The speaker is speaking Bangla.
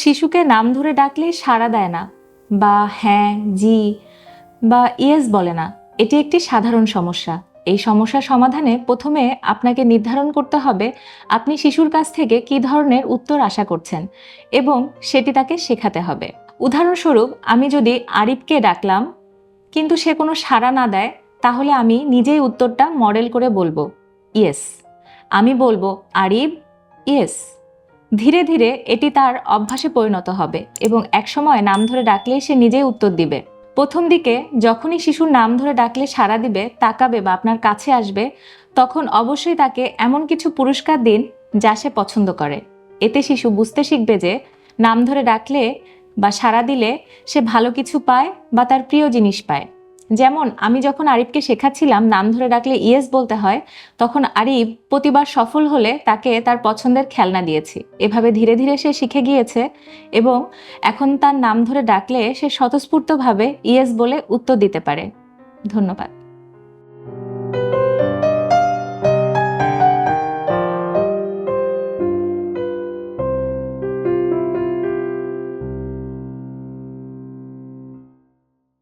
শিশুকে নাম ধরে ডাকলে সাড়া দেয় না, বা হ্যাঁ জি, বা ইয়েস বলে না। এটি একটি সাধারণ সমস্যা। এই সমস্যা সমাধানে প্রথমে আপনাকে নির্ধারণ করতে হবে আপনি শিশুর কাছ থেকে কী ধরনের উত্তর আশা করছেন এবং সেটি তাকে শেখাতে হবে। উদাহরণস্বরূপ, আমি যদি আরিফকে ডাকলাম, কিন্তু সে কোনো সাড়া না দেয়, তাহলে আমি নিজেই উত্তরটা মডেল করে বলব, ইয়েস। আমি বলব, আরিফ, ইয়েস। ধীরে ধীরে এটি তার অভ্যাসে পরিণত হবে এবং একসময় নাম ধরে ডাকলেই সে নিজেই উত্তর দিবে। প্রথম দিকে যখনই শিশুর নাম ধরে ডাকলে সাড়া দিবে, তাকাবে বা আপনার কাছে আসবে, তখন অবশ্যই তাকে এমন কিছু পুরস্কার দিন যা সে পছন্দ করে। এতে শিশু বুঝতে শিখবে যে নাম ধরে ডাকলে বা সাড়া দিলে সে ভালো কিছু পায় বা তার প্রিয় জিনিস পায়। যেমন আমি যখন আরিফকে শেখাচ্ছিলাম, নাম ধরে ডাকলে ইয়েস বলতে হয়, তখন আরিফ প্রতিবার সফল হলে তাকে তার পছন্দের খেলনা দিয়েছি। এভাবে ধীরে ধীরে সে শিখে গিয়েছে এবং এখন তার নাম ধরে ডাকলে সে স্বতঃস্ফূর্তভাবে ইয়েস বলে উত্তর দিতে পারে। ধন্যবাদ।